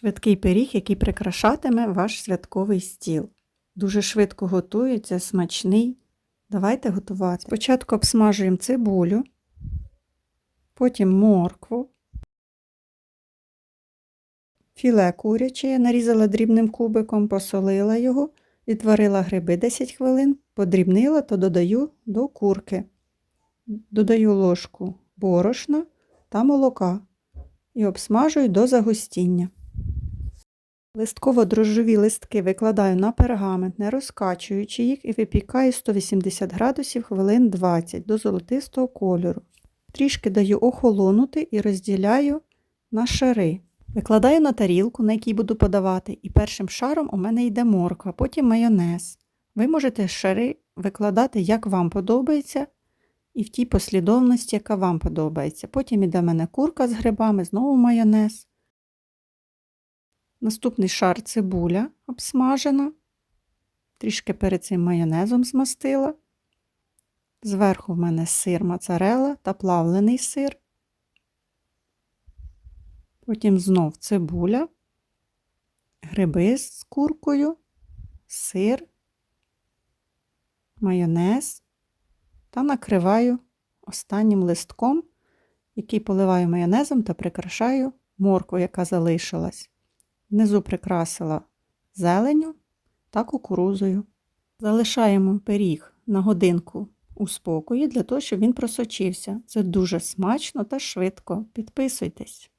Швидкий пиріг, який прикрашатиме ваш святковий стіл. Дуже швидко готується, смачний. Давайте готувати. Спочатку обсмажуємо цибулю, потім моркву, філе куряче я нарізала дрібним кубиком, посолила його, відварила гриби 10 хвилин, подрібнила та додаю до курки. Додаю ложку борошна та молока і обсмажую до загустіння. Листково-дрожжові листки викладаю на пергамент, не розкачуючи їх, і випікаю 180 градусів хвилин 20 до золотистого кольору. Трішки даю охолонути і розділяю на шари. Викладаю на тарілку, на якій буду подавати, і першим шаром у мене йде морква, потім майонез. Ви можете шари викладати, як вам подобається, і в тій послідовності, яка вам подобається. Потім іде в мене курка з грибами, знову майонез. Наступний шар цибуля обсмажена. Трішки перед цим майонезом змастила. Зверху в мене сир моцарелла та плавлений сир. Потім знов цибуля, гриби з куркою, сир, майонез та накриваю останнім листком, який поливаю майонезом та прикрашаю моркву, яка залишилась. Внизу прикрасила зеленю та кукурузою. Залишаємо пиріг на годинку у спокої для того, щоб він просочився. Це дуже смачно та швидко. Підписуйтесь.